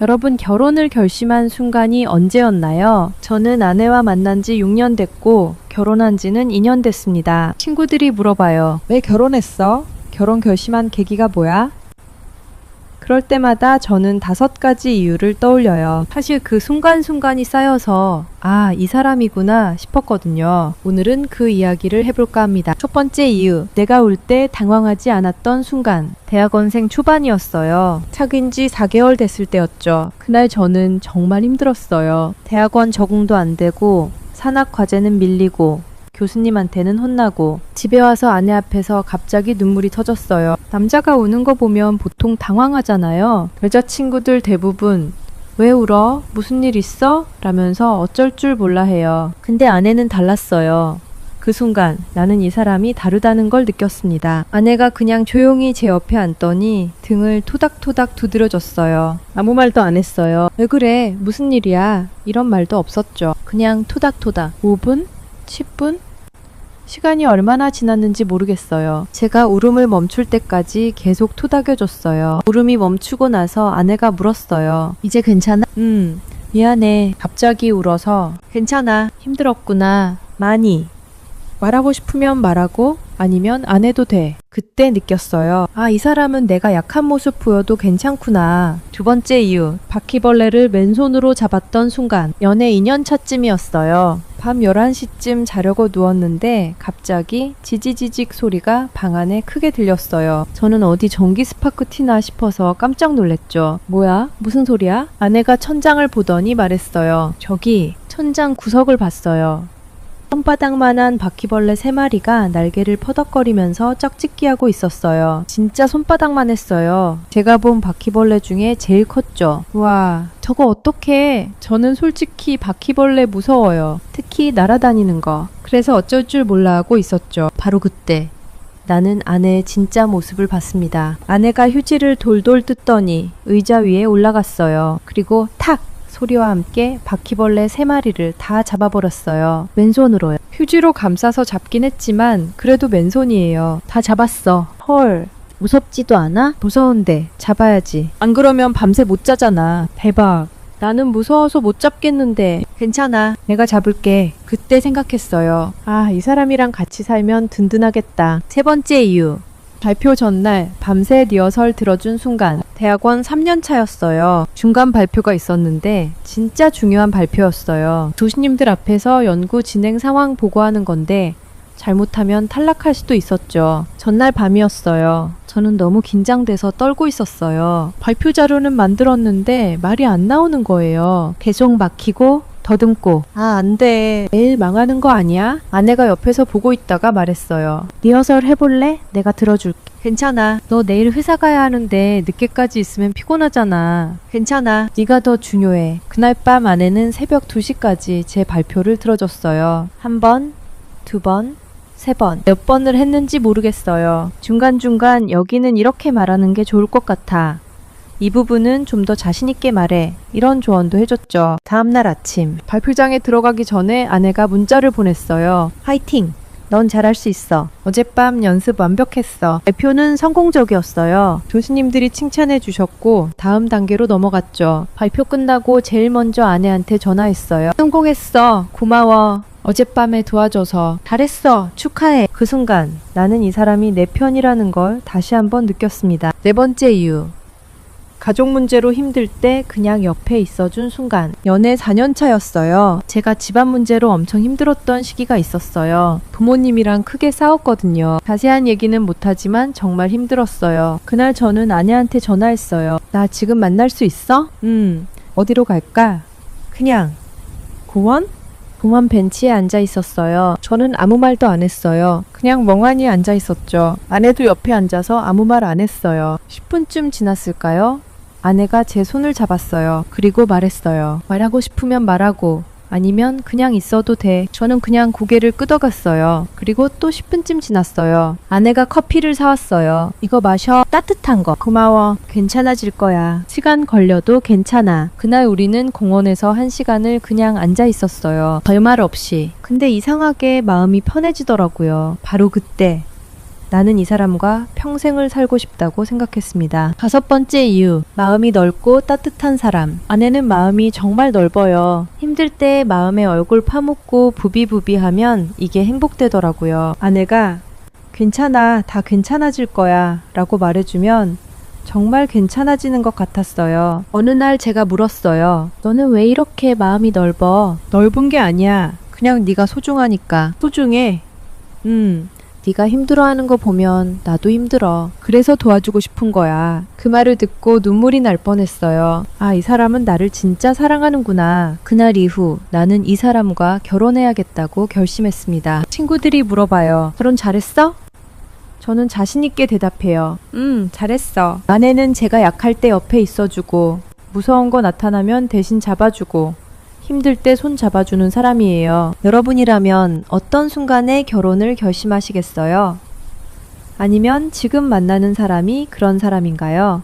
여러분 결혼을 결심한 순간이 언제였나요? 저는 아내와 만난 지 6년 됐고 결혼한 지는 2년 됐습니다. 친구들이 물어봐요. 왜 결혼했어? 결혼 결심한 계기가 뭐야? 그럴 때마다 저는 다섯 가지 이유를 떠올려요. 사실 그 순간순간이 쌓여서, 아, 이 사람이구나 싶었거든요. 오늘은 그 이야기를 해볼까 합니다. 첫 번째 이유, 내가 울 때 당황하지 않았던 순간. 대학원생 초반이었어요. 사귄 지 4개월 됐을 때였죠. 그날 저는 정말 힘들었어요. 대학원 적응도 안 되고, 산학 과제는 밀리고, 교수님한테는 혼나고 집에 와서 아내 앞에서 갑자기 눈물이 터졌어요. 남자가 우는 거 보면 보통 당황하잖아요. 여자친구들 대부분 왜 울어? 무슨 일 있어? 라면서 어쩔 줄 몰라 해요. 근데 아내는 달랐어요. 그 순간 나는 이 사람이 다르다는 걸 느꼈습니다. 아내가 그냥 조용히 제 옆에 앉더니 등을 토닥토닥 두드려줬어요. 아무 말도 안 했어요. 왜 그래? 무슨 일이야? 이런 말도 없었죠. 그냥 토닥토닥. 5분? 10분? 시간이 얼마나 지났는지 모르겠어요. 제가 울음을 멈출 때까지 계속 토닥여줬어요. 울음이 멈추고 나서 아내가 물었어요. 이제 괜찮아? 음, 미안해. 갑자기 울어서. 괜찮아. 힘들었구나. 많이. 말하고 싶으면 말하고 아니면 안 해도 돼. 그때 느꼈어요. 아, 이 사람은 내가 약한 모습 보여도 괜찮구나. 두 번째 이유. 바퀴벌레를 맨손으로 잡았던 순간. 연애 2년 차쯤이었어요. 밤 11시쯤 자려고 누웠는데 갑자기 지지지직 소리가 방 안에 크게 들렸어요. 저는 어디 전기 스파크 티나 싶어서 깜짝 놀랐죠. 뭐야? 무슨 소리야? 아내가 천장을 보더니 말했어요. 저기 천장 구석을 봤어요. 손바닥만한 바퀴벌레 세 마리가 날개를 퍼덕거리면서 짝짓기하고 있었어요. 진짜 손바닥만 했어요. 제가 본 바퀴벌레 중에 제일 컸죠. 와, 저거 어떡해. 저는 솔직히 바퀴벌레 무서워요. 특히 날아다니는 거. 그래서 어쩔 줄 몰라 하고 있었죠. 바로 그때. 나는 아내의 진짜 모습을 봤습니다. 아내가 휴지를 돌돌 뜯더니 의자 위에 올라갔어요. 그리고 탁! 소리와 함께 바퀴벌레 세 마리를 다 잡아버렸어요. 맨손으로요. 휴지로 감싸서 잡긴 했지만 그래도 맨손이에요. 다 잡았어. 헐. 무섭지도 않아? 무서운데 잡아야지. 안 그러면 밤새 못 자잖아. 대박. 나는 무서워서 못 잡겠는데 괜찮아. 내가 잡을게. 그때 생각했어요. 아, 이 사람이랑 같이 살면 든든하겠다. 세 번째 이유. 발표 전날 밤새 리허설 들어준 순간 대학원 3년 차였어요. 중간 발표가 있었는데 진짜 중요한 발표였어요. 교수님들 앞에서 연구 진행 상황 보고하는 건데 잘못하면 탈락할 수도 있었죠. 전날 밤이었어요. 저는 너무 긴장돼서 떨고 있었어요. 발표 자료는 만들었는데 말이 안 나오는 거예요. 계속 막히고 더듬고 아 안 돼. 매일 망하는 거 아니야? 아내가 옆에서 보고 있다가 말했어요. 리허설 해볼래? 내가 들어줄게. 괜찮아. 너 내일 회사 가야 하는데 늦게까지 있으면 피곤하잖아. 괜찮아. 네가 더 중요해. 그날 밤 아내는 새벽 2시까지 제 발표를 들어줬어요. 한 번, 두 번, 세 번. 몇 번을 했는지 모르겠어요. 중간중간 여기는 이렇게 말하는 게 좋을 것 같아. 이 부분은 좀 더 자신있게 말해. 이런 조언도 해줬죠. 다음날 아침, 발표장에 들어가기 전에 아내가 문자를 보냈어요. 화이팅! 넌 잘할 수 있어. 어젯밤 연습 완벽했어. 발표는 성공적이었어요. 교수님들이 칭찬해 주셨고, 다음 단계로 넘어갔죠. 발표 끝나고 제일 먼저 아내한테 전화했어요. 성공했어. 고마워. 어젯밤에 도와줘서 잘했어. 축하해. 그 순간 나는 이 사람이 내 편이라는 걸 다시 한번 느꼈습니다. 네 번째 이유. 가족 문제로 힘들 때 그냥 옆에 있어준 순간. 연애 4년 차였어요. 제가 집안 문제로 엄청 힘들었던 시기가 있었어요. 부모님이랑 크게 싸웠거든요. 자세한 얘기는 못하지만 정말 힘들었어요. 그날 저는 아내한테 전화했어요. 나 지금 만날 수 있어? 음, 어디로 갈까? 그냥. 공원? 공원 벤치에 앉아 있었어요. 저는 아무 말도 안 했어요. 그냥 멍하니 앉아 있었죠. 아내도 옆에 앉아서 아무 말 안 했어요. 10분쯤 지났을까요? 아내가 제 손을 잡았어요. 그리고 말했어요. 말하고 싶으면 말하고, 아니면 그냥 있어도 돼. 저는 그냥 고개를 끄덕였어요. 그리고 또 10분쯤 지났어요. 아내가 커피를 사왔어요. 이거 마셔. 따뜻한 거. 고마워. 괜찮아질 거야. 시간 걸려도 괜찮아. 그날 우리는 공원에서 한 시간을 그냥 앉아 있었어요. 별말 없이. 근데 이상하게 마음이 편해지더라고요. 바로 그때. 나는 이 사람과 평생을 살고 싶다고 생각했습니다. 다섯 번째 이유. 마음이 넓고 따뜻한 사람. 아내는 마음이 정말 넓어요. 힘들 때 마음에 얼굴 파묻고 부비부비 하면 이게 행복되더라고요. 아내가 괜찮아, 다 괜찮아질 거야 라고 말해주면 정말 괜찮아지는 것 같았어요. 어느 날 제가 물었어요. 너는 왜 이렇게 마음이 넓어? 넓은 게 아니야. 그냥 네가 소중하니까. 소중해. 음. 네가 힘들어하는 거 보면 나도 힘들어. 그래서 도와주고 싶은 거야. 그 말을 듣고 눈물이 날 뻔했어요. 아, 이 사람은 나를 진짜 사랑하는구나. 그날 이후 나는 이 사람과 결혼해야겠다고 결심했습니다. 친구들이 물어봐요. 결혼 잘했어? 저는 자신있게 대답해요. 음, 잘했어. 아내는 제가 약할 때 옆에 있어주고, 무서운 거 나타나면 대신 잡아주고, 힘들 때 손 잡아주는 사람이에요. 여러분이라면 어떤 순간에 결혼을 결심하시겠어요? 아니면 지금 만나는 사람이 그런 사람인가요?